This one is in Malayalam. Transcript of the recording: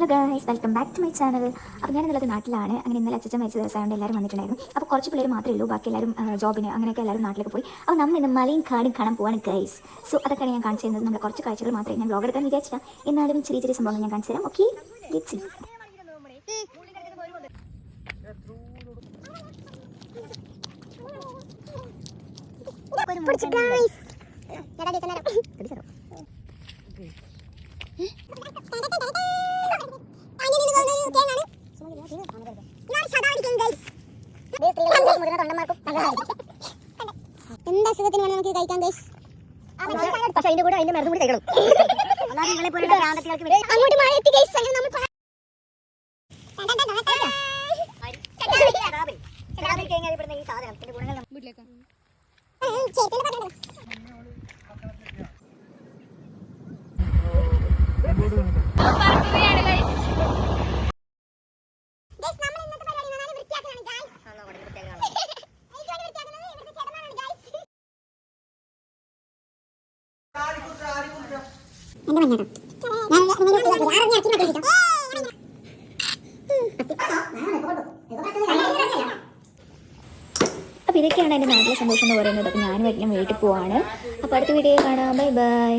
Hello guys welcome back to my channel അപ്പോൾ ഞാൻ ഇന്നലത്തെ നാട്ടിലാണ്. അങ്ങനെ ഇന്നലെ അച്ഛൻ മരിച്ച ദിവസമായതുകൊണ്ട് എല്ലാവരും വന്നിട്ടുണ്ടായിരുന്നു. അപ്പോൾ കുറച്ച് പിള്ളേർ മാത്രമേ ഉള്ളൂ. ബാക്കി എല്ലാവരും ജോബിന് അങ്ങനെയൊക്കെ എല്ലാവരും നാട്ടിലേക്ക് പോയി. അപ്പോൾ നമ്മൾ ഇന്ന് മലയും കാടും കാണാൻ പോവാണ് ഗൈസ് സോ അതൊക്കെയാണ് ഞാൻ കാണിച്ചു തരുന്നത്. നമ്മുടെ കുറച്ച് കാഴ്ചകൾ മാത്രമേ ഞാൻ ബ്ലോഗ് എടുക്കാൻ വിചാരിച്ചില്ല എന്നാലും ചെറിയ ചെറിയ സംഭവങ്ങൾ ഞാൻ കാണിച്ചു തരാം. ഓക്കെ ലെറ്റ്സ് സീ എന്താ അസുഖത്തിന് വേണം നമുക്ക് കഴിക്കാൻ ഗൈസ് പക്ഷെ അതിന്റെ കൂടെ അതിന്റെ മരുന്നും കൂടി കഴിക്കണം അല്ലാതെ നിങ്ങളെ പോലെ ഭ്രാന്തത്തികൾക്ക് വേണ്ടി അങ്ങോട്ട് മഴ എത്തി ഗൈസ് അങ്ങനെ നമ്മൾ തേങ്ങ അറിയപ്പെടുന്ന ഈ സാധനത്തിന്റെ ഗുണങ്ങൾ നമ്മ- ഉം, ചേർത്തില്ല കേട്ടോ. അപ്പോൾ ഇതൊക്കെയാണ് എന്റെ നാട്ടിലെ സന്തോഷം എന്ന് പറയുന്നത്. അപ്പോൾ ഞാൻ എല്ലാം വീട്ടിൽ പോവാണ്. അപ്പോൾ അടുത്ത വീഡിയോ കാണാം. Bye bye.